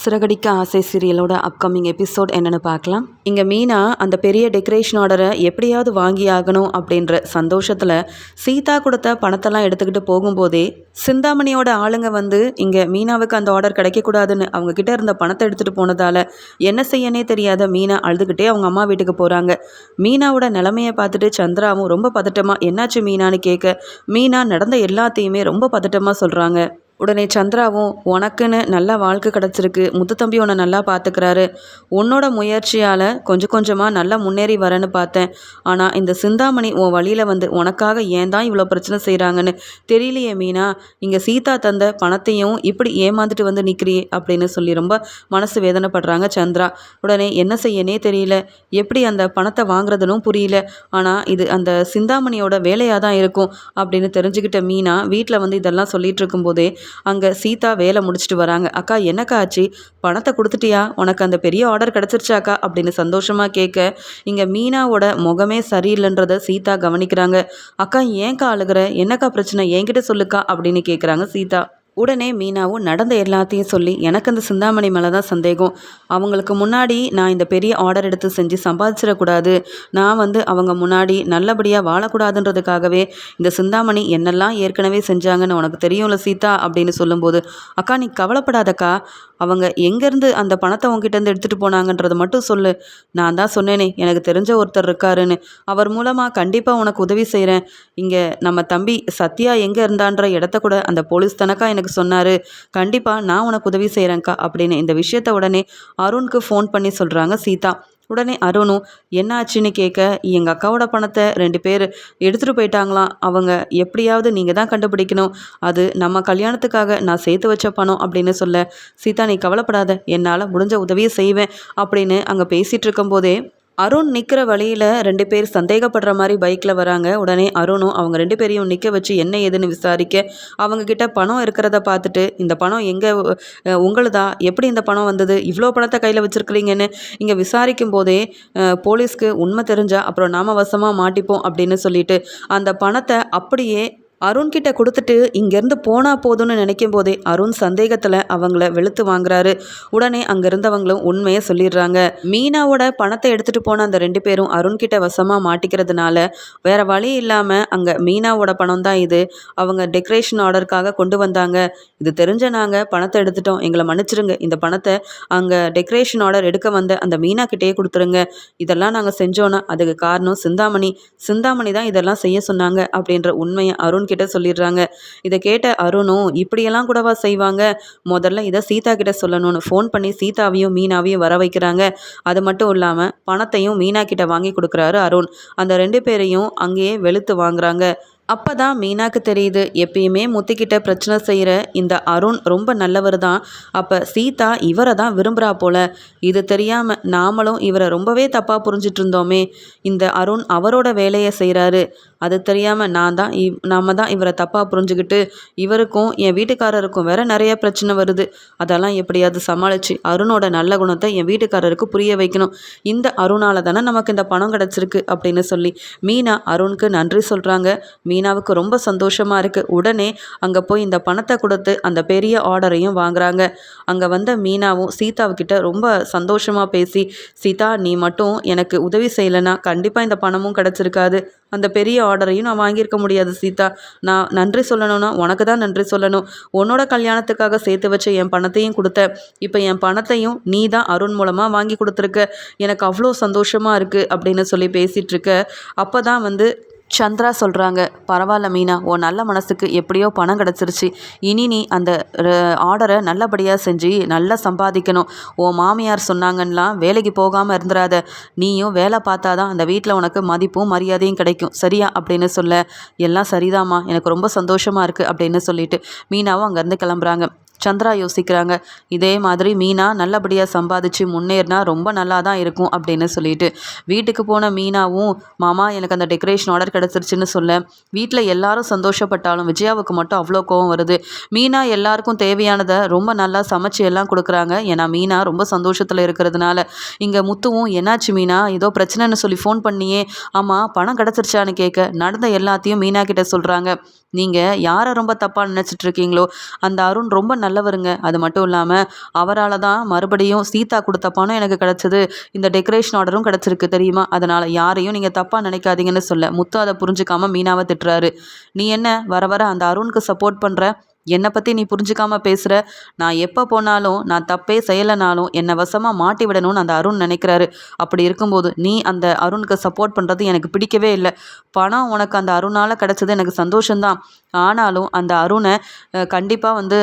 சிறகடிக்க ஆசை சீரியலோட upcoming episode என்னென்னு பார்க்கலாம். இங்கே மீனா அந்த பெரிய டெக்கரேஷன் ஆர்டரை எப்படியாவது வாங்கி ஆகணும் அப்படின்ற சந்தோஷத்தில் சீதா கொடுத்த பணத்தெல்லாம் எடுத்துக்கிட்டு போகும்போதே சிந்தாமணியோட ஆளுங்க வந்து இங்கே மீனாவுக்கு அந்த ஆர்டர் கிடைக்கக்கூடாதுன்னு அவங்க கிட்ட இருந்த பணத்தை எடுத்துகிட்டு போனதால் என்ன செய்யனே தெரியாத மீனா அழுதுகிட்டே அவங்க அம்மா வீட்டுக்கு போகிறாங்க மீனாவோட நிலமையை பார்த்துட்டு சந்திராவும் ரொம்ப பதட்டமாக என்னாச்சு மீனான்னு கேட்க மீனா நடந்த எல்லாத்தையுமே ரொம்ப பதட்டமாக சொல்கிறாங்க உடனே சந்திராவும் உனக்குன்னு நல்ல வாழ்க்கை கிடச்சிருக்கு. முத்து தம்பி உன்னை நல்லா பார்த்துக்கிறாரு உன்னோட முயற்சியால் கொஞ்சம் கொஞ்சமாக நல்லா முன்னேறி வரேன்னு பார்த்தேன் ஆனால் இந்த சிந்தாமணி உன் வழியில் வந்து உனக்காக ஏன் தான் இவ்வளோ பிரச்சனை செய்கிறாங்கன்னு தெரியலையே மீனா. இங்கே சீதா தந்த பணத்தையும் இப்படி ஏமாந்துட்டு வந்து நிற்கிறியே அப்படின்னு சொல்லி ரொம்ப மனசு வேதனைப்படுறாங்க சந்திரா. உடனே என்ன செய்யனே தெரியல. எப்படி அந்த பணத்தை வாங்குறதுனும் புரியல. ஆனால் இது அந்த சிந்தாமணியோட வேலையாக தான் இருக்கும் அப்படின்னு தெரிஞ்சுக்கிட்ட மீனா வீட்டில் வந்து இதெல்லாம் சொல்லிட்டு இருக்கும்போதே அங்கே சீதா வேலை முடிச்சுட்டு வராங்க. அக்கா என்னக்கா ஆச்சு? பணத்தை கொடுத்துட்டியா? உனக்கு அந்த பெரிய ஆர்டர் கிடச்சிருச்சாக்கா அப்படின்னு சந்தோஷமாக கேட்க இங்கே மீனாவோட முகமே சரியில்லைன்றத சீதா கவனிக்கிறாங்க. அக்கா ஏன்க்கா அழுகிற? என்னக்கா பிரச்சனை? என்கிட்ட சொல்லுக்கா? அப்படின்னு கேட்குறாங்க சீதா. உடனே மீனாவும் நடந்த எல்லாத்தையும் சொல்லி எனக்கு அந்த சிந்தாமணி மேலே தான் சந்தேகம். அவங்களுக்கு முன்னாடி நான் இந்த பெரிய ஆர்டர் எடுத்து செஞ்சு சம்பாதிச்சிடக்கூடாது. நான் வந்து அவங்க முன்னாடி நல்லபடியாக வாழக்கூடாதுன்றதுக்காகவே இந்த சிந்தாமணி என்னெல்லாம் ஏற்கனவே செஞ்சாங்கன்னு உனக்கு தெரியும்ல சீதா அப்படின்னு சொல்லும்போது அக்கா நீ கவலைப்படாதக்கா. அவங்க எங்கேருந்து அந்த பணத்தை உங்ககிட்டேருந்து எடுத்துகிட்டு போனாங்கன்றதை மட்டும் சொல்லு. நான் தான் சொன்னேனே எனக்கு தெரிஞ்ச ஒருத்தர் இருக்காருன்னு. அவர் மூலமாக கண்டிப்பாக உனக்கு உதவி செய்கிறேன் இங்கே நம்ம தம்பி சத்யா எங்கே இருந்தான்ற இடத்த கூட அந்த போலீஸ் தனக்கா எனக்கு சொன்னார். கண்டிப்பாக நான் உனக்கு உதவி செய்கிறேன்க்கா அப்படின்னு இந்த விஷயத்த உடனே அருணுக்கு ஃபோன் பண்ணி சொல்கிறாங்க சீதா. உடனே அருணும் என்ன ஆச்சுன்னு கேட்க எங்கள் அக்காவோட பணத்தை ரெண்டு பேர் எடுத்துகிட்டு போயிட்டாங்களாம் அவங்க எப்படியாவது நீங்கள் தான் கண்டுபிடிக்கணும். அது நம்ம கல்யாணத்துக்காக நான் சேர்த்து வச்ச பணம் அப்படின்னு சொல்ல சீதா நீ கவலைப்படாத. என்னால் முடிஞ்ச உதவியை செய்வேன் அப்படின்னு அங்கே பேசிகிட்டு இருக்கும்போதே அருண் நிற்கிற வழியில் ரெண்டு பேர் சந்தேகப்படுற மாதிரி பைக்கில் வராங்க. உடனே அருணும் அவங்க ரெண்டு பேரையும் நிற்க வச்சு என்ன ஏதுன்னு விசாரிக்க அவங்கக்கிட்ட பணம் இருக்கிறத பார்த்துட்டு இந்த பணம் எங்கே உங்களுதா? எப்படி இந்த பணம் வந்தது? இவ்வளோ பணத்தை கையில் வச்சுருக்கிறீங்கன்னு? இங்கே விசாரிக்கும் போதே போலீஸ்க்கு உண்மை தெரிஞ்சால் அப்புறம் நாம வசமாக மாட்டிப்போம் அப்படின்னு சொல்லிட்டு அந்த பணத்தை அப்படியே அருண் கிட்ட கொடுத்துட்டு இங்கேருந்து போனால் போதும்னு நினைக்கும் போதே அருண் சந்தேகத்தில் அவங்கள வெளுத்து வாங்குறாரு. உடனே அங்கே இருந்தவங்களும் உண்மையை சொல்லிடுறாங்க. மீனாவோட பணத்தை எடுத்துகிட்டு போன அந்த ரெண்டு பேரும் அருண் கிட்ட வசமாக மாட்டிக்கிறதுனால வேற வழி இல்லாமல் அங்கே மீனாவோட பணம் தான் இது. அவங்க டெக்கரேஷன் ஆர்டருக்காக கொண்டு வந்தாங்க. இது தெரிஞ்ச நாங்கள் பணத்தை எடுத்துட்டோம். எங்களை மன்னிச்சிருங்க. இந்த பணத்தை அங்கே டெக்கரேஷன் ஆர்டர் எடுக்க வந்த அந்த மீனா கிட்டேயே கொடுத்துருங்க. இதெல்லாம் நாங்கள் செஞ்சோன்னா அதுக்கு காரணம் சிந்தாமணி. சிந்தாமணி தான் இதெல்லாம் செய்ய சொன்னாங்க அப்படின்ற உண்மையை அருண் கிட்ட சொல்லிடுறாங்க. இதை கேட்ட அருணும் இப்படியெல்லாம் கூடவா செய்வாங்க? முதல்ல இதை சீதா கிட்ட சொல்லணும்னு. ஃபோன் பண்ணி சீதாவையும் மீனாவையும் வர வைக்கிறாங்க. அது மட்டும் இல்லாமல் பணத்தையும் மீனா கிட்ட வாங்கி கொடுக்குறாரு அருண். அந்த ரெண்டு பேரையும் அங்கேயே வெளுத்து வாங்குறாங்க. அப்போ தான் மீனாக்கு தெரியுது எப்பயுமே முத்திக்கிட்ட பிரச்சனை செய்கிற இந்த அருண் ரொம்ப நல்லவர் தான் அப்போ சீதா இவரை தான் விரும்புகிறா போல. இது தெரியாமல் நாமளும் இவரை ரொம்பவே தப்பாக புரிஞ்சிட்டு இருந்தோமே. இந்த அருண் அவரோட வேலையை செய்கிறாரு அது தெரியாமல் நான் தான் இவ் நாம தான் இவரை தப்பாக புரிஞ்சுக்கிட்டு இவருக்கும் என் வீட்டுக்காரருக்கும் வேற நிறைய பிரச்சனை வருது. அதெல்லாம் எப்படியாவது சமாளித்து அருணோட நல்ல குணத்தை என் வீட்டுக்காரருக்கு புரிய வைக்கணும். இந்த அருணால் தானே நமக்கு இந்த பணம் கிடச்சிருக்கு அப்படின்னு சொல்லி மீனா அருணுக்கு நன்றி சொல்கிறாங்க மீனாவுக்கு ரொம்ப சந்தோஷமாக இருக்குது உடனே அங்கே போய் இந்த பணத்தை கொடுத்து அந்த பெரிய ஆர்டரையும் வாங்குறாங்க. அங்கே வந்த மீனாவும் சீதாவுக்கிட்ட ரொம்ப சந்தோஷமாக பேசி சீதா நீ மட்டும் எனக்கு உதவி செய்யலைன்னா கண்டிப்பாக இந்த பணமும் கிடச்சிருக்காது. அந்த பெரிய ஆர்டரையும் நான் வாங்கியிருக்க முடியாது சீதா. நான் நன்றி சொல்லணும்னா உனக்கு தான் நன்றி சொல்லணும். உன்னோட கல்யாணத்துக்காக சேர்த்து வச்ச என் பணத்தையும் கொடுத்த. இப்போ என் பணத்தையும் நீ தான் அருண் மூலமாக வாங்கி கொடுத்துருக்க. எனக்கு அவ்வளோ சந்தோஷமாக இருக்குது அப்படின்னு சொல்லி பேசிகிட்ருக்க அப்போ தான் வந்து சந்திரா சொல்கிறாங்க பரவாயில்ல மீனா உன் நல்ல மனசுக்கு எப்படியோ பணம் கிடச்சிருச்சு. இனி நீ அந்த ஆர்டரை நல்லபடியாக செஞ்சு நல்லா சம்பாதிக்கணும். உன் மாமியார் சொன்னாங்கன்னெலாம் வேலைக்கு போகாமல் இருந்துடாத நீயும் வேலை பார்த்தா தான் அந்த வீட்டில் உனக்கு மதிப்பும் மரியாதையும் கிடைக்கும். சரியா? அப்படின்னு சொல்ல எல்லாம் சரிதாம்மா. எனக்கு ரொம்ப சந்தோஷமாக இருக்குது அப்படின்னு சொல்லிட்டு மீனாவும் அங்கேருந்து கிளம்புறாங்க. சந்திரா யோசிக்கிறாங்க இதே மாதிரி மீனா நல்லபடியாக சம்பாதிச்சு முன்னேறினா ரொம்ப நல்லா தான் இருக்கும் அப்படின்னு சொல்லிட்டு. வீட்டுக்கு போன மீனாவும் மாமா எனக்கு அந்த டெக்கரேஷன் ஆர்டர் கிடச்சிருச்சுன்னு சொல்ல. வீட்டில் எல்லாரும் சந்தோஷப்பட்டாலும் விஜயாவுக்கு மட்டும் அவ்வளோ கோவம் வருது. மீனா எல்லாருக்கும் தேவையானதை ரொம்ப நல்லா சமைச்சு எல்லாம் கொடுக்குறாங்க. ஏன்னா மீனா ரொம்ப சந்தோஷத்தில் இருக்கிறதுனால. இங்கே முத்துவும் என்னாச்சு மீனா? ஏதோ பிரச்சனைன்னு சொல்லி ஃபோன் பண்ணியே. ஆமாம் பணம் கிடச்சிருச்சான்னு கேட்க நடந்த எல்லாத்தையும் மீனா கிட்ட சொல்கிறாங்க நீங்கள் யாரை ரொம்ப தப்பாக நினச்சிட்ருக்கீங்களோ அந்த அருண் ரொம்ப நல்லவருங்க. அது மட்டும் இல்லாமல் அவரால் தான் மறுபடியும் சீதா கொடுத்த பணம் எனக்கு கிடச்சிது. இந்த டெக்கரேஷன் ஆர்டரும் கிடச்சிருக்கு தெரியுமா? அதனால் யாரையும் நீங்கள் தப்பாக நினைக்காதீங்கன்னு சொல்ல. முத்து அதை புரிஞ்சுக்காமல் மீனாவை திட்டுறாரு. நீ என்ன வர வர அந்த அருணுக்கு சப்போர்ட் பண்ணுற என்னை பற்றி நீ புரிஞ்சுக்காம பேசுகிற நான் எப்போ போனாலும் நான் தப்பே செய்யலைனாலும் என்னை வசமாக மாட்டி விடணும்னு அந்த அருண் நினைக்கிறாரு. அப்படி இருக்கும்போது நீ அந்த அருணுக்கு சப்போர்ட் பண்ணுறது எனக்கு பிடிக்கவே இல்லை. பணம் உனக்கு அந்த அருணால் கிடச்சது எனக்கு சந்தோஷம்தான். ஆனாலும் அந்த அருணை கண்டிப்பாக வந்து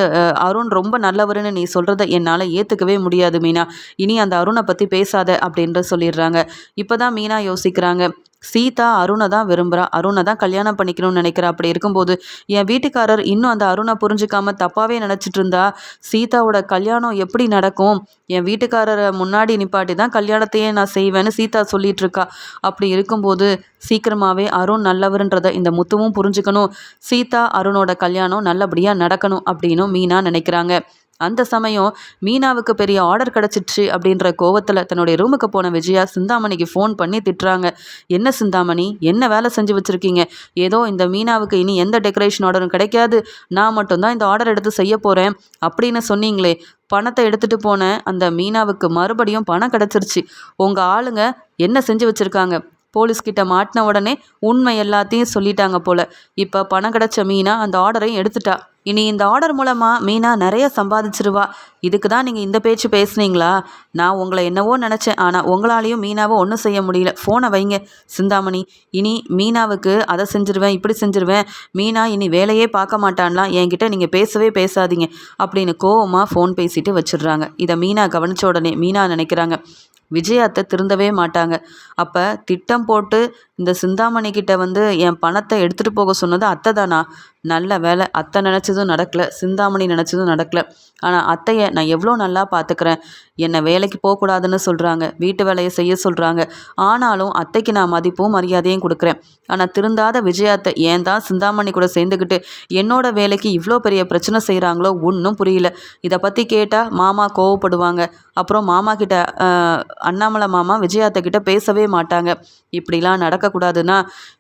அருண் ரொம்ப நல்லவருன்னு நீ சொல்கிறத என்னால் ஏற்றுக்கவே முடியாது மீனா. இனி அந்த அருணை பற்றி பேசாத அப்படின்ற சொல்லிடுறாங்க. இப்போ தான் மீனா யோசிக்கிறாங்க. சீதா அருணை தான் விரும்புகிறா அருணை தான் கல்யாணம் பண்ணிக்கணும்னு நினைக்கிறா. அப்படி இருக்கும்போது என் வீட்டுக்காரர் இன்னும் அந்த அருணை புரிஞ்சுக்காம தப்பாகவே நினச்சிட்டு இருந்தா சீதாவோட கல்யாணம் எப்படி நடக்கும்? என் வீட்டுக்காரரை முன்னாடி நிப்பாட்டி தான் கல்யாணத்தையே நான் செய்வேன்னு சீதா சொல்லிட்டு இருக்கா. அப்படி இருக்கும்போது சீக்கிரமாகவே அருண் நல்லவருன்றதை இந்த முத்துவும் புரிஞ்சுக்கணும். சீதா அருணோட கல்யாணம் நல்லபடியாக நடக்கணும் அப்படின்னு மீனா நினைக்கிறாங்க. அந்த சமயம் மீனாவுக்கு பெரிய ஆர்டர் கிடச்சிச்சு அப்படின்ற கோவத்தில் தன்னுடைய ரூமுக்கு போன விஜயா சிந்தாமணிக்கு ஃபோன் பண்ணி திட்டுறாங்க. என்ன சிந்தாமணி? என்ன வேலை செஞ்சு வச்சுருக்கீங்க? ஏதோ இந்த மீனாவுக்கு இனி எந்த டெக்கரேஷன் ஆர்டரும் கிடைக்காது. நான் மட்டும்தான் இந்த ஆர்டர் எடுத்து செய்ய போகிறேன் அப்படின்னு சொன்னீங்களே பணத்தை எடுத்துகிட்டு போன அந்த மீனாவுக்கு மறுபடியும் பணம் கிடச்சிருச்சு. உங்கள் ஆளுங்க என்ன செஞ்சு வச்சுருக்காங்க? போலீஸ்கிட்ட மாட்டின உடனே உண்மை எல்லாத்தையும் சொல்லிட்டாங்க போல. இப்போ பணம் கிடச்ச மீனா அந்த ஆர்டரையும் எடுத்துட்டா. இனி இந்த ஆர்டர் மூலமாக மீனா நிறைய சம்பாதிச்சிருவா. இதுக்கு தான் நீங்கள் இந்த பேச்சு பேசுனீங்களா? நான் உங்களை என்னவோ நினச்சேன். ஆனால் உங்களாலேயும் மீனாவை ஒன்றும் செய்ய முடியல. ஃபோனை வைங்க. சிந்தாமணி இனி மீனாவுக்கு அதை செஞ்சிருவேன் இப்படி செஞ்சிருவேன். மீனா இனி வேலையே பார்க்க மாட்டான்லாம் என்கிட்ட நீங்கள் பேசவே பேசாதீங்க அப்படின்னு கோவமாக ஃபோன் பேசிட்டு வச்சிடுறாங்க. இதை மீனா கவனித்த உடனே மீனா நினைக்கிறாங்க விஜயாத்தை திருந்தவே மாட்டாங்க. அப்போ திட்டம் போட்டு இந்த சிந்தாமணி கிட்ட வந்து என் பணத்தை எடுத்துகிட்டு போக சொன்னது அத்தை தானா நல்ல வேலை. அத்தை நினச்சதும் நடக்கலை. சிந்தாமணி நினச்சதும் நடக்கலை. ஆனால் அத்தையை நான் எவ்வளோ நல்லா பார்த்துக்கிறேன். என்னை வேலைக்கு போகக்கூடாதுன்னு சொல்கிறாங்க வீட்டு வேலையை செய்ய சொல்கிறாங்க ஆனாலும் அத்தைக்கு நான் மதிப்பும் மரியாதையும் கொடுக்குறேன். ஆனால் திருந்தாத விஜயாத்தை ஏன் தான் சிந்தாமணி கூட சேர்ந்துக்கிட்டு என்னோட வேலைக்கு இவ்வளோ பெரிய பிரச்சனை செய்கிறாங்களோ ஒன்றும் புரியல. இதை பற்றி கேட்டால் மாமா கோவப்படுவாங்க. அப்புறம் மாமா கிட்ட அண்ணாமலை மாமா விஜயாத்தை கிட்ட பேசவே மாட்டாங்க. இப்படிலாம் நடக்கக்கூடாதுன்னா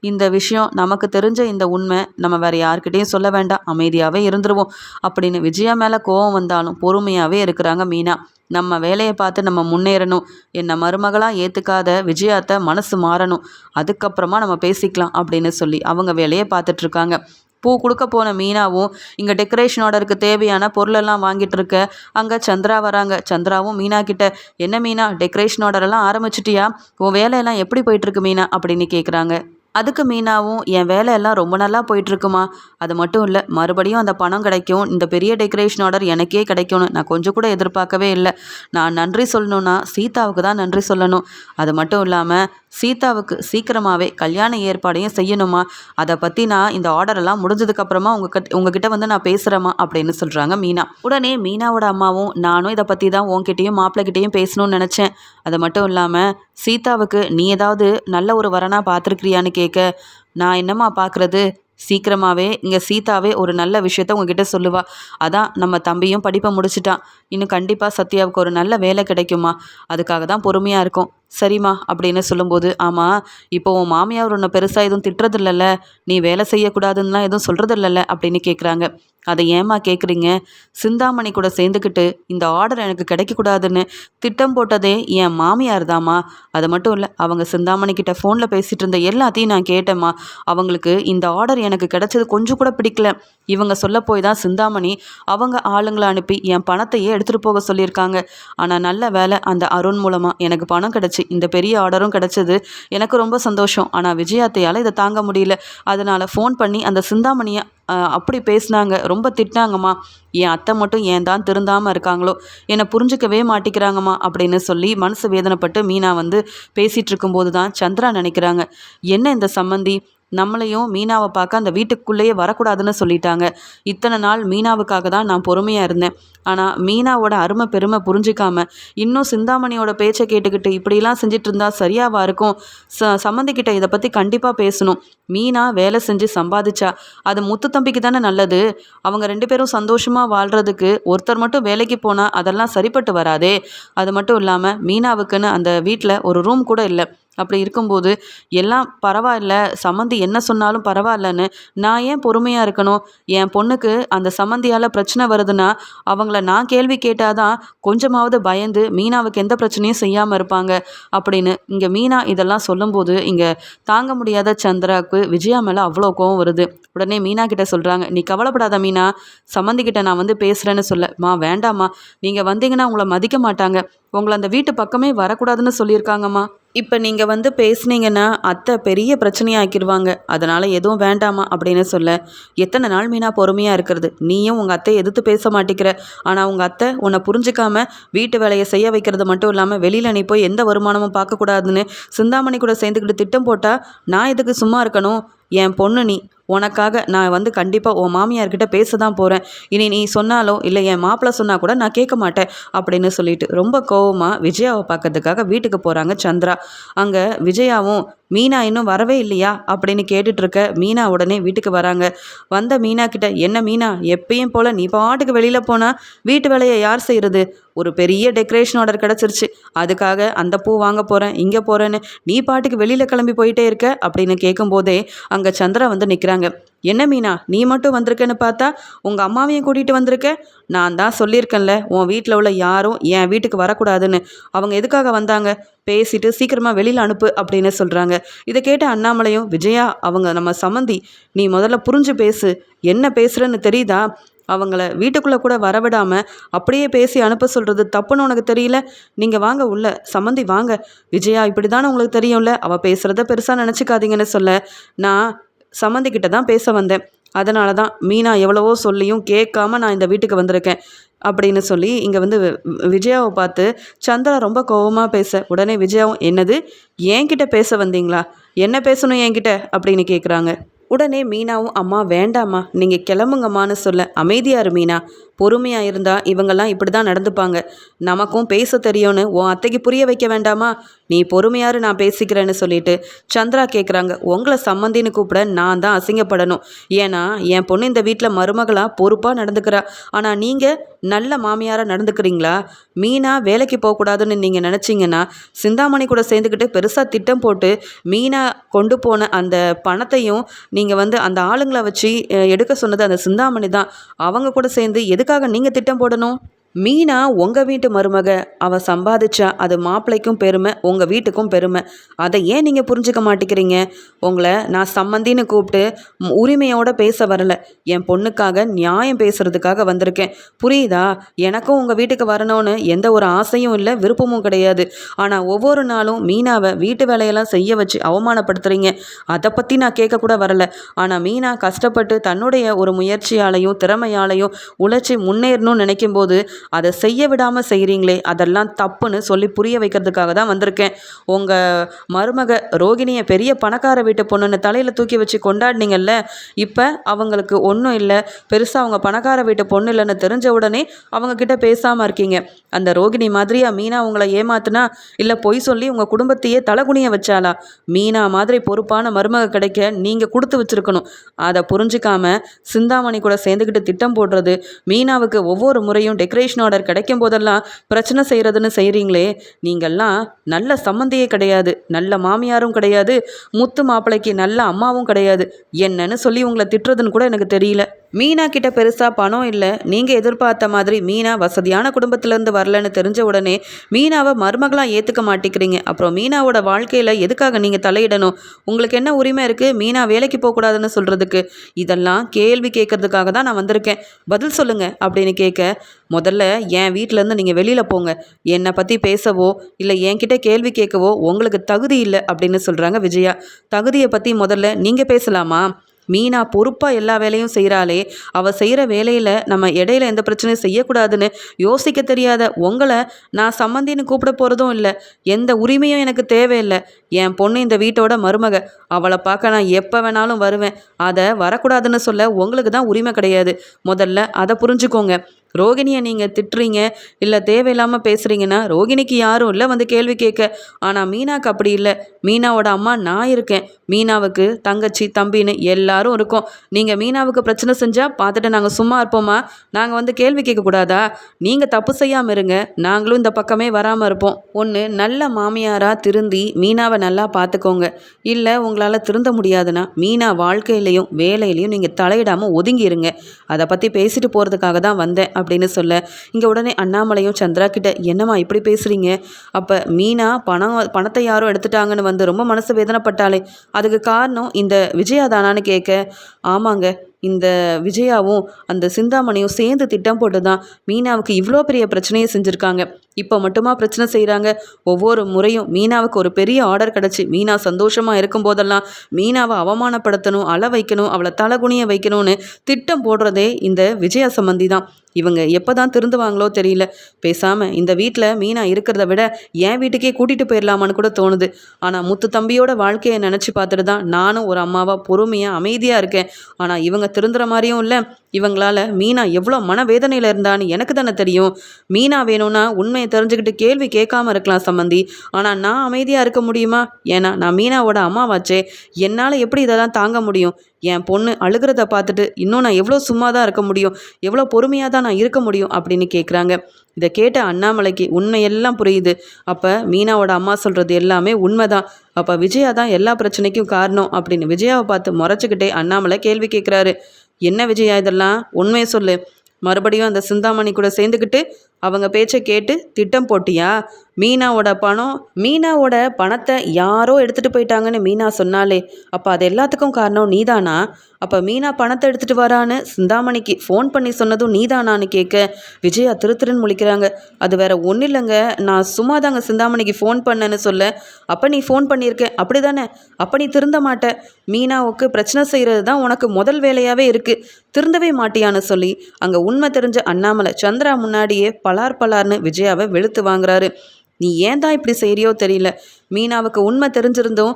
இந்த விஷயம் நமக்கு தெரிஞ்ச இந்த உண்மை நம்ம வேறு யாருக்கிட்டேயும் சொல்ல வேண்டாம். அமைதியாகவே இருந்துருவோம். அப்படின்னு விஜயா மேலே கோவம் வந்தாலும் பொறுமையாகவே இருக்கிறாங்க மீனா. நம்ம வேலையை பார்த்து நம்ம முன்னேறணும். என்னை மருமகளாக ஏற்றுக்காத விஜயாத்த மனசு மாறணும். அதுக்கப்புறமா நம்ம பேசிக்கலாம் அப்படின்னு சொல்லி அவங்க வேலையை பார்த்துட்ருக்காங்க பூ கொடுக்க போன மீனாவும் இங்கே டெக்கரேஷன் ஆர்டருக்கு தேவையான பொருளெல்லாம் வாங்கிட்டு இருக்க. அங்கே சந்திரா வராங்க. சந்திராவும் மீனா கிட்ட என்ன மீனா டெக்கரேஷன் ஆர்டரெல்லாம் ஆரம்பிச்சிட்டியா? உன் வேலையெல்லாம் எப்படி போயிட்டுருக்கு மீனா? அப்படின்னு கேட்குறாங்க அதுக்கு மீனாவும் என் வேலையெல்லாம் ரொம்ப நல்லா போயிட்டுருக்குமா? அது மட்டும் இல்லை மறுபடியும் அந்த பணம் கிடைக்கும். இந்த பெரிய டெக்கரேஷன் ஆர்டர் எனக்கே கிடைக்கும்னு நான் கொஞ்சம் கூட எதிர்பார்க்கவே இல்லை. நான் நன்றி சொல்லணும்னா சீதாவுக்கு தான் நன்றி சொல்லணும். அது மட்டும் இல்லாமல் சீதாவுக்கு சீக்கிரமாகவே கல்யாண ஏற்பாடையும் செய்யணுமா? அதை பற்றி நான் இந்த ஆர்டரெல்லாம் முடிஞ்சதுக்கப்புறமா உங்கள் உங்ககிட்ட வந்து நான் பேசுகிறேம்மா அப்படின்னு சொல்கிறாங்க மீனா. உடனே மீனாவோட அம்மாவும் நானும் இதை பற்றி தான் உங்ககிட்டயும் மாப்பிள்ளைகிட்டையும் பேசணும்னு நினச்சேன். அது மட்டும் இல்லாமல் சீதாவுக்கு நீ ஏதாவது நல்ல ஒரு வரனாக பார்த்துருக்கிறியான்னு கேட்க நான் என்னம்மா பார்க்குறது சீக்கிரமாகவே இங்கே சீதாவே ஒரு நல்ல விஷயத்த உங்ககிட்ட சொல்லுவா. அதான் நம்ம தம்பியும் படிப்பை முடிச்சிட்டான். இன்னும் கண்டிப்பாக சத்யாவுக்கு ஒரு நல்ல வேலை கிடைக்குமா? அதுக்காக தான் பொறுமையாக இருக்கும். சரிம்மா அப்படின்னு சொல்லும்போது ஆமாம் இப்போ உன் மாமியார் உன்னை பெருசாக எதுவும் திட்டுறதில்லல்ல நீ வேலை செய்யக்கூடாதுன்னெலாம் எதுவும் சொல்கிறதில்லல்ல அப்படின்னு கேட்குறாங்க அதை ஏமா கேட்குறீங்க சிந்தாமணி கூட சேர்ந்துக்கிட்டு இந்த ஆர்டர் எனக்கு கிடைக்கக்கூடாதுன்னு திட்டம் போட்டதே என் மாமியார் தாம்மா அது மட்டும் இல்லை அவங்க சிந்தாமணி கிட்ட ஃபோனில் பேசிகிட்டு இருந்த எல்லாத்தையும் நான் கேட்டேம்மா. அவங்களுக்கு இந்த ஆர்டர் எனக்கு கிடைச்சது கொஞ்சம் கூட பிடிக்கல. இவங்க சொல்ல போய் தான் சிந்தாமணி அவங்க ஆளுங்களை அனுப்பி என் பணத்தையே எடுத்துகிட்டு போக சொல்லியிருக்காங்க. ஆனால் நல்ல வேலை அந்த அருண் மூலமாக எனக்கு பணம் கிடச்சி இந்த பெரிய ஆர்டரும் கிடச்சிது. எனக்கு ரொம்ப சந்தோஷம். ஆனால் விஜயாத்தையால் இதை தாங்க முடியல. அதனால் ஃபோன் பண்ணி அந்த சிந்தாமணியை அப்படி பேசினாங்க. ரொம்ப திட்டினாங்கம்மா என் அத்தை மட்டும் ஏன் தான் திருந்தாமல் இருக்காங்களோ? என்னை புரிஞ்சுக்கவே மாட்டிக்கிறாங்கம்மா அப்படின்னு சொல்லி மனசு வேதனைப்பட்டு மீனா வந்து பேசிகிட்டு இருக்கும்போது தான் சந்திரா நினைக்கிறாங்க. என்ன இந்த சம்மந்தி நம்மளையும் மீனாவை பார்க்க அந்த வீட்டுக்குள்ளேயே வரக்கூடாதுன்னு சொல்லிட்டாங்க. இத்தனை நாள் மீனாவுக்காக தான் நான் பொறுமையாக இருந்தேன். ஆனால் மீனாவோட அருமை பெருமை புரிஞ்சிக்காம இன்னும் சிந்தாமணியோட பேச்சை கேட்டுக்கிட்டு இப்படிலாம் செஞ்சிட்டு இருந்தா சரியாவா இருக்கும்? ச சம்மந்திக்கிட்ட இதை பற்றி கண்டிப்பாக பேசணும். மீனா வேலை செஞ்சு சம்பாதிச்சா. அது முத்து தம்பிக்கு தானே நல்லது. அவங்க ரெண்டு பேரும் சந்தோஷமாக வாழ்கிறதுக்கு ஒருத்தர் மட்டும் வேலைக்கு போனால் அதெல்லாம் சரிப்பட்டு வராதே. அது மட்டும் இல்லாமல் மீனாவுக்குன்னு அந்த வீட்டில் ஒரு ரூம் கூட இல்லை. அப்படி இருக்கும்போது எல்லாம் பரவாயில்ல சம்மந்தி என்ன சொன்னாலும் பரவாயில்லன்னு நான் ஏன் பொறுமையாக இருக்கணும்? என் பொண்ணுக்கு அந்த சம்மந்தியால் பிரச்சனை வருதுன்னா அவங்கள நான் கேள்வி கேட்டால் தான் கொஞ்சமாவது பயந்து மீனாவுக்கு எந்த பிரச்சனையும் செய்யாமல் இருப்பாங்க. அப்படின்னு இங்கே மீனா இதெல்லாம் சொல்லும்போது இங்கே தாங்க முடியாத சந்திராவுக்கு விஜயா மேலே அவ்வளோ கோவம் வருது. உடனே மீனா கிட்ட சொல்கிறாங்க நீ கவலைப்படாத மீனா சம்மந்தி கிட்ட நான் வந்து பேசுகிறேன்னு சொல்ல. மா வேண்டாம்மா நீங்கள் வந்தீங்கன்னா உங்களை மதிக்க மாட்டாங்க. உங்களை அந்த வீட்டு பக்கமே வரக்கூடாதுன்னு சொல்லியிருக்காங்கம்மா. இப்போ நீங்கள் வந்து பேசுனீங்கன்னா அத்தை பெரிய பிரச்சனையாக்கிடுவாங்க அதனால் எதுவும் வேண்டாமா அப்படின்னு சொல்ல. எத்தனை நாள் மீனா பொறுமையாக இருக்கிறது? நீயும் உங்கள் அத்தையை எதிர்த்து பேச மாட்டேங்கிற ஆனால் உங்கள் அத்தை உன்னை புரிஞ்சுக்காம வீட்டு வேலையை செய்ய வைக்கிறது மட்டும் இல்லாமல் வெளியில் நீ போய் எந்த வருமானமும் பார்க்கக்கூடாதுன்னு சிந்தாமணி கூட சேர்ந்துக்கிட்டு திட்டம் போட்டால் நான் எதுக்கு சும்மா இருக்கணும்? என் பொண்ணு நீ உனக்காக நான் வந்து கண்டிப்பாக உன் மாமியார்கிட்ட பேச தான் போகிறேன் இனி நீ சொன்னாலோ இல்லை என் மாப்பிள்ளை சொன்னால் கூட நான் கேட்க மாட்டேன் அப்படின்னு சொல்லிட்டு ரொம்ப கோவமாக விஜயாவை பார்க்கறதுக்காக வீட்டுக்கு போகிறாங்க சந்திரா. அங்கே விஜயாவும் மீனா இன்னும் வரவே இல்லையா? அப்படின்னு கேட்டுட்ருக்க மீனா உடனே வீட்டுக்கு வராங்க. வந்த மீனா கிட்ட என்ன மீனா எப்பயும் போல் நீ பாட்டுக்கு வெளியில் போனால் வீட்டு வேலையை யார் செய்கிறது ஒரு பெரிய டெக்கரேஷன் ஆர்டர் கிடச்சிருச்சு. அதுக்காக அந்த பூ வாங்க போகிறேன் இங்கே போகிறேன்னு நீ பாட்டுக்கு வெளியில் கிளம்பி போயிட்டே இருக்க அப்படின்னு கேட்கும்போதே அங்கே சந்திரா வந்து நிற்கிறாங்க என்ன மீனா நீ மட்டும் வந்திருக்கேன்னு பார்த்தா உங்கள் அம்மாவையும் கூட்டிகிட்டு வந்திருக்க? நான் தான் சொல்லியிருக்கேன்ல உன் வீட்டில் உள்ள யாரும் என் வீட்டுக்கு வரக்கூடாதுன்னு. அவங்க எதுக்காக வந்தாங்க? பேசிட்டு சீக்கிரமாக வெளியில் அனுப்பு அப்படின்னு சொல்கிறாங்க இதை கேட்ட அண்ணாமலையும் விஜயா அவங்க நம்ம சம்மந்தி நீ முதல்ல புரிஞ்சு பேசு. என்ன பேசுகிறேன்னு தெரியுதா? அவங்கள வீட்டுக்குள்ளே கூட வரவிடாமல் அப்படியே பேசி அனுப்ப சொல்கிறது தப்புன்னு உனக்கு தெரியல? நீங்கள் வாங்க உள்ள. சம்மந்தி வாங்க. விஜயா இப்படி தானே உங்களுக்கு தெரியும்ல? அவள் பேசுகிறத பெருசாக நினச்சிக்காதீங்கன்னு சொல்ல. நான் சம்மந்திக்கிட்ட தான் பேச வந்தேன். அதனால தான் மீனா எவ்வளவோ சொல்லியும் கேட்காம நான் இந்த வீட்டுக்கு வந்திருக்கேன் அப்படின்னு சொல்லி இங்கே வந்து விஜயாவை பார்த்து சந்திரா ரொம்ப கோபமாக பேச. உடனே விஜயாவும் என்னது? என்கிட்ட பேச வந்தீங்களா? என்ன பேசணும் என்கிட்ட? அப்படின்னு கேட்குறாங்க உடனே மீனாவும் அம்மா வேண்டாம்மா. நீங்கள் கிளம்புங்கம்மான்னு சொல்ல அமைதியாரு மீனா. பொறுமையாக இருந்தால் இவங்கெல்லாம் இப்படி தான் நடந்துப்பாங்க. நமக்கும் பேச தெரியும்னு உன் அத்தைக்கு புரிய வைக்க வேண்டாமா? நீ பொறுமையாரு நான் பேசிக்கிறேன்னு சொல்லிட்டு சந்திரா கேட்குறாங்க உங்களை சம்மந்தின்னு கூப்பிட நான் தான் அசிங்கப்படணும். ஏன்னா என் பொண்ணு இந்த வீட்டில் மருமகளாக பொறுப்பாக நடந்துக்கிறா. ஆனால் நீங்கள் நல்ல மாமியாராக நடந்துக்கிறீங்களா? மீனா வேலைக்கு போகக்கூடாதுன்னு நீங்கள் நினச்சிங்கன்னா சிந்தாமணி கூட சேர்ந்துக்கிட்டு பெருசாக திட்டம் போட்டு மீனா கொண்டு போன அந்த பணத்தையும் நீங்கள் வந்து அந்த ஆளுங்களை வச்சு எடுக்க சொன்னது அந்த சிந்தாமணி தான். அவங்க கூட சேர்ந்து எதுக்காக நீங்கள் திட்டம் போடணும்? மீனா உங்கள் வீட்டு மருமக. அவள் சம்பாதிச்சா அது மாப்பிள்ளைக்கும் பெருமை உங்கள் வீட்டுக்கும் பெருமை. அதை ஏன் நீங்கள் புரிஞ்சுக்க மாட்டேங்கிறீங்க? உங்களை நான் சம்மந்தின்னு கூப்பிட்டு உரிமையோடு பேச வரல. என் பொண்ணுக்காக நியாயம் பேசுகிறதுக்காக வந்திருக்கேன். புரியுதா? எனக்கும் உங்கள் வீட்டுக்கு வரணும்னு எந்த ஒரு ஆசையும் இல்லை விருப்பமும் கிடையாது. ஆனால் ஒவ்வொரு நாளும் மீனாவை வீட்டு வேலையெல்லாம் செய்ய வச்சு அவமானப்படுத்துகிறீங்க அதை பற்றி நான் கேட்கக்கூட வரல. ஆனால் மீனா கஷ்டப்பட்டு தன்னுடைய ஒரு முயற்சியாலையும் திறமையாலையும் உழைச்சி முன்னேறணும்னு நினைக்கும் போது அதை செய்ய விடாமல் செய்கிறீங்களே அதெல்லாம் தப்புன்னு சொல்லி புரிய வைக்கிறதுக்காக தான் வந்திருக்கேன். உங்கள் மருமக ரோகிணியை பெரிய பணக்கார வீட்டு பொண்ணுன்னு தலையில் தூக்கி வச்சு கொண்டாடினீங்கல்ல இப்போ அவங்களுக்கு ஒன்றும் இல்லை. பெருசாக அவங்க பணக்கார வீட்டு பொண்ணு இல்லைன்னு தெரிஞ்ச உடனே அவங்கக்கிட்ட பேசாமல் இருக்கீங்க. அந்த ரோகிணி மாதிரியா மீனா உங்களை ஏமாத்துனா இல்லை பொய் சொல்லி உங்கள் குடும்பத்தையே தலைகுனிய வச்சாலா மீனா மாதிரி பொறுப்பான மருமக கிடைக்க நீங்கள் கொடுத்து வச்சுருக்கணும். அதை புரிஞ்சிக்காம சிந்தாமணி கூட சேர்ந்துக்கிட்டு திட்டம் போடுறது மீனாவுக்கு ஒவ்வொரு முறையும் டெக்கரேஷன் கமிஷன் ஆர்டர் கிடைக்கும் போதெல்லாம் பிரச்சனை செய்கிறதுன்னு செய்கிறீங்களே நீங்கள்லாம் நல்ல சம்மந்தியே கிடையாது நல்ல மாமியாரும் கிடையாது முத்து மாப்பிள்ளைக்கு நல்ல அம்மாவும் கிடையாது. என்னன்னு சொல்லி உங்களை திட்டுறதுன்னு கூட எனக்கு தெரியல. மீனா கிட்ட பெருசாக பணம் இல்லை. நீங்கள் எதிர்பார்த்த மாதிரி மீனா வசதியான குடும்பத்திலேருந்து வரலன்னு தெரிஞ்ச உடனே மீனாவை மருமகளாக ஏற்றுக்க மாட்டேங்கிறீங்க. அப்புறம் மீனாவோட வாழ்க்கையில் எதுக்காக நீங்கள் தலையிடணும்? உங்களுக்கு என்ன உரிமை இருக்குது மீனா வேலைக்கு போகக்கூடாதுன்னு சொல்கிறதுக்கு இதெல்லாம் கேள்வி கேட்கறதுக்காக தான் நான் வந்திருக்கேன். பதில் சொல்லுங்கள் அப்படின்னு கேட்க முதல்ல என் வீட்டிலேருந்து நீங்கள் வெளியில் போங்க. என்னை பற்றி பேசவோ இல்லை என்கிட்ட கேள்வி கேட்கவோ உங்களுக்கு தகுதி இல்லை. அப்படின்னு சொல்கிறாங்க விஜயா. தகுதியை பற்றி முதல்ல நீங்கள் பேசலாமா? மீனா பொறுப்பாக எல்லா வேலையும் செய்கிறாளே அவள் செய்கிற வேலையில் நம்ம இடையில எந்த பிரச்சனையும் செய்யக்கூடாதுன்னு யோசிக்க தெரியாத உங்களை நான் சம்மந்தின்னு கூப்பிட போகிறதும் இல்லை. எந்த உரிமையும் எனக்கு தேவையில்லை. என் பொண்ணு இந்த வீட்டோட மருமக. அவளை பார்க்க நான் எப்போ வேணாலும் வருவேன். அதை வரக்கூடாதுன்னு சொல்ல உங்களுக்கு தான் உரிமை கிடையாது. முதல்ல அதை புரிஞ்சுக்கோங்க. ரோகிணியை நீங்கள் திட்டுறீங்க இல்லை தேவையில்லாமல் பேசுகிறீங்கன்னா ரோகிணிக்கு யாரும் இல்லை வந்து கேள்வி கேட்க. ஆனால் மீனாக்கு அப்படி இல்லை. மீனாவோட அம்மா நான் இருக்கேன். மீனாவுக்கு தங்கச்சி தம்பின்னு எல்லாரும் இருக்கோம். நீங்கள் மீனாவுக்கு பிரச்சனை செஞ்சால் பார்த்துட்டு நாங்கள் சும்மா இருப்போமா? நாங்கள் வந்து கேள்வி கேட்கக்கூடாதா நீங்கள் தப்பு செய்யாமல் இருங்க. நாங்களும் இந்த பக்கமே வராமல் இருப்போம். ஒன்று நல்ல மாமியாராக திருந்தி மீனாவை நல்லா பார்த்துக்கோங்க. இல்லை உங்களால் திருந்த முடியாதுன்னா மீனா வாழ்க்கையிலையும் வேலையிலையும் நீங்கள் தலையிடாமல் ஒதுங்கிடுங்க அதை பற்றி பேசிட்டு போகிறதுக்காக தான் வந்தேன். அப்படின்னு சொல்ல இங்கே உடனே அண்ணாமலையும் சந்திரா கிட்ட என்னம்மா இப்படி பேசுகிறீங்க அப்போ மீனா பணம் பணத்தை யாரோ எடுத்துட்டாங்கன்னு வந்து ரொம்ப மனசு வேதனைப்பட்டாலே அதுக்கு காரணம் இந்த விஜயா தானான்னு கேட்க ஆமாங்க இந்த விஜயாவும் அந்த சிந்தாமணியும் சேர்ந்து திட்டம் போட்டு தான் மீனாவுக்கு இவ்வளோ பெரிய பிரச்சனையை செஞ்சுருக்காங்க. இப்போ மட்டுமா பிரச்சனை செய்கிறாங்க ஒவ்வொரு முறையும் மீனாவுக்கு ஒரு பெரிய ஆர்டர் கிடச்சி. மீனா சந்தோஷமாக இருக்கும் போதெல்லாம் மீனாவை அவமானப்படுத்தணும் அள வைக்கணும் அவளை தலகுனிய வைக்கணும்னு திட்டம் போடுறதே இந்த விஜயா சம்பந்தி தான். இவங்க எப்போ தான் திருந்துவாங்களோ தெரியல. பேசாமல் இந்த வீட்டில் மீனா இருக்கிறத விட என் வீட்டுக்கே கூட்டிகிட்டு போயிடலாமான்னு கூட தோணுது. ஆனால் முத்து தம்பியோட வாழ்க்கையை நினச்சி பார்த்துட்டு தான் நானும் ஒரு அம்மாவாக பொறுமையாக அமைதியாக இருக்கேன். ஆனால் இவங்க திருந்துற மாதிரியும் இல்லை. இவங்களால மீனா எவ்வளோ மனவேதனையில் இருந்தான்னு எனக்கு தானே தெரியும். மீனா வேணும்னா உண்மை உண்மையை தெரிஞ்சுக்கிட்டு கேள்வி கேட்காம இருக்கலாம் சம்மந்தி ஆனால் நான் அமைதியாக இருக்க முடியுமா? ஏன்னா நான் மீனாவோட அம்மாவாச்சே. என்னால் எப்படி இதெல்லாம் தாங்க முடியும்? என் பொண்ணு அழுகிறத பார்த்துட்டு இன்னும் நான் எவ்வளோ சும்மா தான் இருக்க முடியும்? எவ்வளோ பொறுமையாக தான் நான் இருக்க முடியும்? அப்படின்னு கேட்குறாங்க இதை கேட்ட அண்ணாமலைக்கு உண்மையெல்லாம் புரியுது. அப்போ மீனாவோட அம்மா சொல்கிறது எல்லாமே உண்மைதான். அப்போ விஜயா தான் எல்லா பிரச்சனைக்கும் காரணம் அப்படின்னு விஜயாவை பார்த்து முறைச்சிக்கிட்டே அண்ணாமலை கேள்வி கேட்குறாரு என்ன விஜயா இதெல்லாம்? உண்மையை சொல்லு. மறுபடியும் அந்த சிந்தாமணி கூட சேர்ந்துக்கிட்டு அவங்க பேச்சை கேட்டு திட்டம் போட்டியா? மீனாவோட பணம் மீனாவோட பணத்தை யாரோ எடுத்துகிட்டு போயிட்டாங்கன்னு மீனா சொன்னாலே அப்போ அது எல்லாத்துக்கும் காரணம் நீதானா? அப்போ மீனா பணத்தை எடுத்துகிட்டு வரான்னு சிந்தாமணிக்கு ஃபோன் பண்ணி சொன்னதும் நீதானான்னு கேட்க விஜயா திருத்திருன்னு முழிக்கிறாங்க. அது வேற ஒன்றும் இல்லைங்க. நான் சும்மா தாங்க சிந்தாமணிக்கு ஃபோன் பண்ணேன்னு சொல்ல அப்போ நீ ஃபோன் பண்ணியிருக்க. அப்படி தானே அப்போ நீ திருந்த மாட்ட. மீனாவுக்கு பிரச்சனை செய்கிறது தான் உனக்கு முதல் வேலையாகவே இருக்குது திருந்தவே மாட்டியான்னு சொல்லி அங்கே உண்மை தெரிஞ்ச அண்ணாமலை சந்திரா முன்னாடியே பலார் பலார்னு விஜயாவை வெளுத்து வாங்குறாரு. நீ ஏன் தான் இப்படி செய்கிறியோ தெரியல. மீனாவுக்கு உண்மை தெரிஞ்சிருந்தும்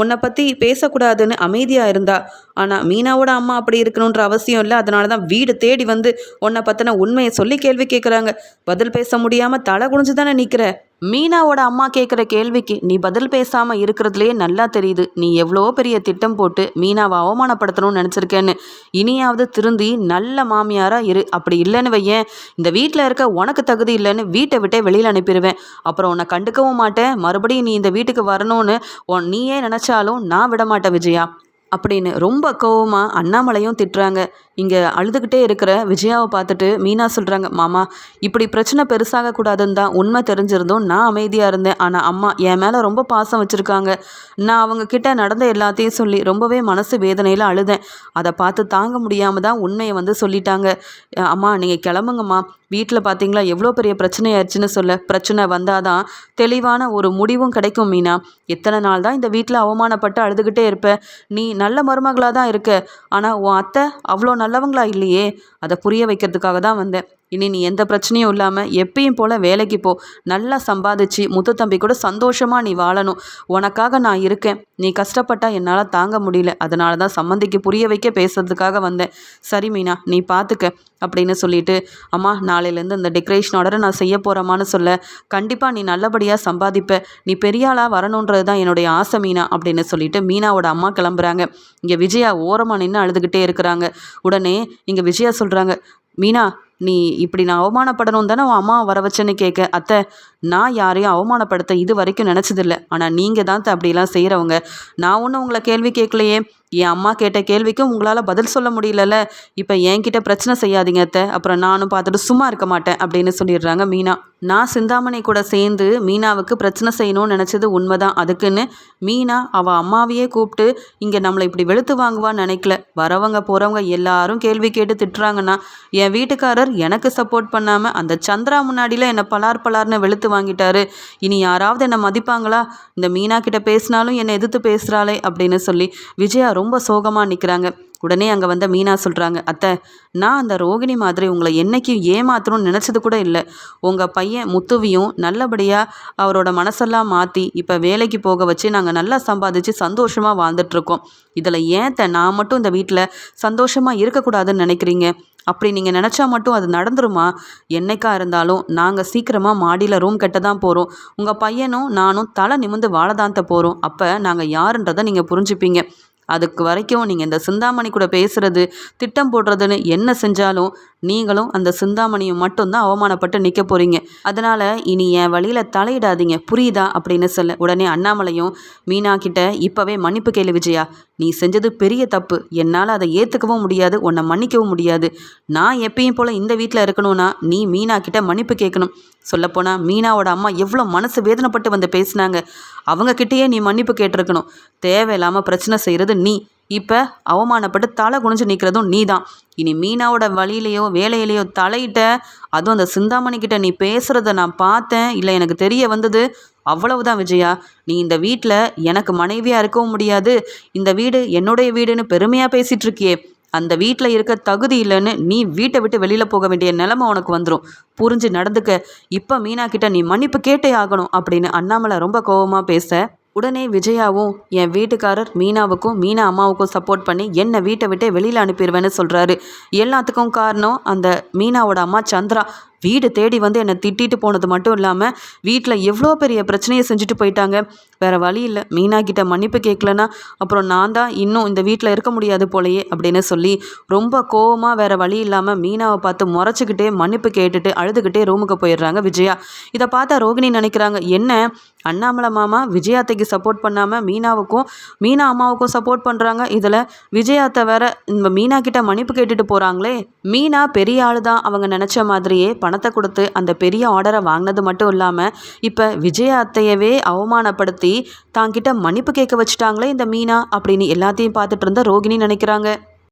உன்னை பற்றி பேசக்கூடாதுன்னு அமைதியாக இருந்தா. ஆனால் மீனாவோட அம்மா அப்படி இருக்கணுன்ற அவசியம் இல்லை. அதனால தான் வீடு தேடி வந்து உன்னை பற்றின உண்மையை சொல்லி கேள்வி கேட்குறாங்க பதில் பேச முடியாமல் தலை குனிஞ்சு தானே நிற்கிற மீனாவோட அம்மா கேட்குற கேள்விக்கு நீ பதில் பேசாமல் இருக்கிறதுலையே நல்லா தெரியுது. நீ எவ்வளோ பெரிய திட்டம் போட்டு மீனாவை அவமானப்படுத்தணும்னு நினச்சிருக்கேன்னு. இனியாவது திருந்தி நல்ல மாமியாராக இரு. அப்படி இல்லைன்னு வையேன். இந்த வீட்டில் இருக்க உனக்கு தகுதி இல்லைன்னு வீட்டை விட்டே வெளியில் அனுப்பிடுவேன் அப்புறம் உன்னை கண்டுக்கவும் மாட்டேன். மறுபடியும் நீ இந்த வீட்டுக்கு வரணும்னு உன் நீயே நினச்சாலும் நான் விட மாட்டேன் விஜயா. அப்படின்னு ரொம்ப கோவமாக அண்ணாமலையும் திட்டுறாங்க. இங்கே அழுதுகிட்டே இருக்கிற விஜயாவை பார்த்துட்டு மீனா சொல்கிறாங்க மாமா இப்படி பிரச்சனை பெருசாக கூடாதுன்னு தான் உண்மை தெரிஞ்சிருந்தும் நான் அமைதியாக இருந்தேன். ஆனால் அம்மா என் மேலே ரொம்ப பாசம் வச்சுருக்காங்க. நான் அவங்க கிட்ட நடந்த எல்லாத்தையும் சொல்லி ரொம்பவே மனசு வேதனையில் அழுதேன். அதை பார்த்து தாங்க முடியாமல் தான் உண்மையை வந்து சொல்லிட்டாங்க. அம்மா நீங்கள் கிளம்புங்கம்மா. வீட்டில் பார்த்தீங்களா எவ்வளோ பெரிய பிரச்சனை ஆயிடுச்சுன்னு சொல்ல. பிரச்சனை வந்தால் தான் தெளிவான ஒரு முடிவும் கிடைக்கும் மீனா. எத்தனை நாள் தான் இந்த வீட்டில் அவமானப்பட்டு அழுதுகிட்டே இருப்ப. நீ நல்ல மருமகளாக தான் இருக்க. ஆனால் உன் அத்தை அவ்வளோ நல்லவங்களா இல்லையே? அதை புரிய வைக்கிறதுக்காக தான் வந்தேன். இனி நீ எந்த பிரச்சனையும் இல்லாமல் எப்பயும் போல் வேலைக்கு போ. நல்லா சம்பாதிச்சு முத்து தம்பி கூட சந்தோஷமாக நீ வாழணும். உனக்காக நான் இருக்கேன். நீ கஷ்டப்பட்டா என்னால் தாங்க முடியல. அதனால தான் சம்மந்திக்கு புரிய வைக்க பேசுறதுக்காக வந்தேன். சரி மீனா நீ பார்த்துக்க அப்படின்னு சொல்லிட்டு அம்மா நாளையிலேருந்து இந்த டெக்கரேஷன் ஆர்டரை நான் செய்ய போகிறேம்மான்னு சொல்ல கண்டிப்பாக நீ நல்லபடியாக சம்பாதிப்ப. நீ பெரியாளாக வரணுன்றது தான் என்னுடைய ஆசை மீனா அப்படின்னு சொல்லிட்டு மீனாவோட அம்மா கிளம்புறாங்க. இங்கே விஜயா ஓரமாக நின்று அழுதுகிட்டே இருக்கிறாங்க. உடனே இங்கே விஜயா சொல்கிறாங்க மீனா நீ இப்படி நான் அவமானப்படணும் தானே உன் அம்மா வர வச்சேன்னு கேட்க. அத்தை நான் யாரையும் அவமானப்படுத்த இது வரைக்கும் நினச்சதில்ல. ஆனால் நீங்கள் தான் அப்படிலாம் செய்கிறவங்க நான் ஒன்றும் உங்களை கேள்வி கேட்கலையே. என் அம்மா கேட்ட கேள்விக்கும் உங்களால் பதில் சொல்ல முடியலல்ல. இப்போ என்கிட்ட பிரச்சனை செய்யாதீங்க அத்தை. அப்புறம் நானும் பார்த்துட்டு சும்மா இருக்க மாட்டேன் அப்படின்னு சொல்லிடுறாங்க மீனா. நான் சிந்தாமணி கூட சேர்ந்து மீனாவுக்கு பிரச்சனை செய்யணும்னு நினச்சது உண்மைதான். அதுக்குன்னு மீனா அவள் அம்மாவையே கூப்பிட்டு இங்கே நம்மளை இப்படி வெளுத்து வாங்குவான்னு நினைக்கல. வரவங்க போகிறவங்க எல்லாரும் கேள்வி கேட்டு திட்டுறாங்கன்னா என் வீட்டுக்காரர் எனக்கு சப்போர்ட் பண்ணாமல் அந்த சந்திரா முன்னாடியில் என்னை பலார் பலார்னு வெளுத்து வாங்கிட்டாரு. இனி யாராவது என்னை மதிப்பாங்களா? இந்த மீனா கிட்ட பேசினாலும் என்னை எதிர்த்து பேசுகிறாளே அப்படின்னு சொல்லி விஜயா ரொம்ப சோகமாக நிற்கிறாங்க உடனே அங்கே வந்த மீனா சொல்கிறாங்க அத்தை நான் அந்த ரோகிணி மாதிரி உங்களை என்றைக்கும் ஏமாத்தணும்னு நினச்சது கூட இல்லை. உங்கள் பையன் முத்துவியும் நல்லபடியாக அவரோட மனசெல்லாம் மாற்றி இப்போ வேலைக்கு போக வச்சு நாங்கள் நல்லா சம்பாதிச்சு சந்தோஷமாக வாழ்ந்துட்டுருக்கோம். இதில் ஏன் நான் மட்டும் இந்த வீட்டில் சந்தோஷமாக இருக்கக்கூடாதுன்னு நினைக்கிறீங்க? அப்படி நீங்கள் நினச்சா மட்டும் அது நடந்துருமா? என்னைக்கா இருந்தாலும் நாங்கள் சீக்கிரமாக மாடியில் ரூம் கட்ட தான் போகிறோம் உங்கள் பையனும் நானும் தலை நிமிந்து வாழ தான் போகிறோம் அப்போ நாங்கள் யாருன்றதை நீங்கள் புரிஞ்சுப்பீங்க. அதுக்கு வரைக்கும் நீங்கள் இந்த சிந்தாமணி கூட பேசுகிறது திட்டம் போடுறதுன்னு என்ன செஞ்சாலும் நீங்களும் அந்த சிந்தாமணியும் மட்டும்தான் அவமானப்பட்டு நிற்க போகிறீங்க அதனால் இனி என் வழியில் தலையிடாதீங்க. புரியுதா? அப்படின்னு சொல்ல உடனே அண்ணாமலையும் மீனா கிட்ட இப்போவே மன்னிப்பு கேளு விஜயா. நீ செஞ்சது பெரிய தப்பு. என்னால் அதை ஏற்றுக்கவும் முடியாது உன்னை மன்னிக்கவும் முடியாது. நான் எப்பயும் போல் இந்த வீட்டில் இருக்கணும்னா நீ மீனா கிட்ட மன்னிப்பு கேட்கணும். சொல்லப்போனால் மீனாவோட அம்மா எவ்வளோ மனசு வேதனைப்பட்டு வந்து பேசினாங்க. அவங்கக்கிட்டேயே நீ மன்னிப்பு கேட்டிருக்கணும். தேவையில்லாமல் பிரச்சனை செய்கிறது நீ. இப்போ அவமானப்பட்டு தலை குனிஞ்சு நிற்கிறதும் நீ தான் இனி மீனாவோட வழியிலையோ வேலையிலையோ தலையிட்ட அதுவும் அந்த சிந்தாமணிக்கிட்ட நீ பேசுகிறத நான் பார்த்தேன். இல்லை எனக்கு தெரிய வந்தது அவ்வளவுதான் விஜயா. நீ இந்த வீட்டில் எனக்கு மனைவியாக இருக்கவும் முடியாது. இந்த வீடு என்னுடைய வீடுன்னு பெருமையாக பேசிகிட்டு இருக்கியே அந்த வீட்டில் இருக்க தகுதி இல்லைன்னு நீ வீட்டை விட்டு வெளியில் போக வேண்டிய நிலமை உனக்கு வந்துடும் புரிஞ்சு நடந்துக்க. இப்போ மீனா கிட்ட நீ மன்னிப்பு கேட்டே ஆகணும் அப்படின்னு அண்ணாமலை ரொம்ப கோபமாக பேச உடனே விஜயாவும் என் வீட்டுக்காரர் மீனாவுக்கும் மீனா அம்மாவுக்கும் சப்போர்ட் பண்ணி என்னை வீட்டை விட்டே வெளியில் அனுப்பிடுவேன்னு சொல்கிறாரு எல்லாத்துக்கும் காரணம் அந்த மீனாவோட அம்மா சந்திரா. வீடு தேடி வந்து என்னை திட்டிட்டு போனது மட்டும் இல்லாமல் வீட்டில் எவ்வளோ பெரிய பிரச்சனையை செஞ்சுட்டு போயிட்டாங்க. வேறு வழி இல்லை. மீனா கிட்ட மன்னிப்பு கேட்கலன்னா அப்புறம் நான் தான் இன்னும் இந்த வீட்டில் இருக்க முடியாது போலையே அப்படின்னு சொல்லி ரொம்ப கோவமாக வேறு வழி இல்லாமல் மீனாவை பார்த்து முறைச்சிக்கிட்டே மன்னிப்பு கேட்டுட்டு அழுதுகிட்டே ரூமுக்கு போயிடுறாங்க விஜயா. இதை பார்த்தா ரோகிணி நினைக்கிறாங்க என்ன? அண்ணாமலை மாமா விஜயாத்தைக்கு சப்போர்ட் பண்ணாமல் மீனாவுக்கும் மீனா அம்மாவுக்கும் சப்போர்ட் பண்ணுறாங்க இதில் விஜயாத்தை வேற இந்த மீனா கிட்ட மன்னிப்பு கேட்டுட்டு போகிறாங்களே மீனா பெரிய ஆள் தான் அவங்க நினச்ச மாதிரியே பணத்தை கொடுத்து அந்த பெரிய ஆர்டரை வாங்கினது மட்டும் இல்லாமல் இப்போ விஜய அத்தையவே அவமானப்படுத்தி தாங்கிட்ட மன்னிப்பு கேட்க வச்சுட்டாங்களே இந்த மீனா அப்படின்னு எல்லாத்தையும் பார்த்துட்டு இருந்த ரோகிணி நினைக்கிறாங்க.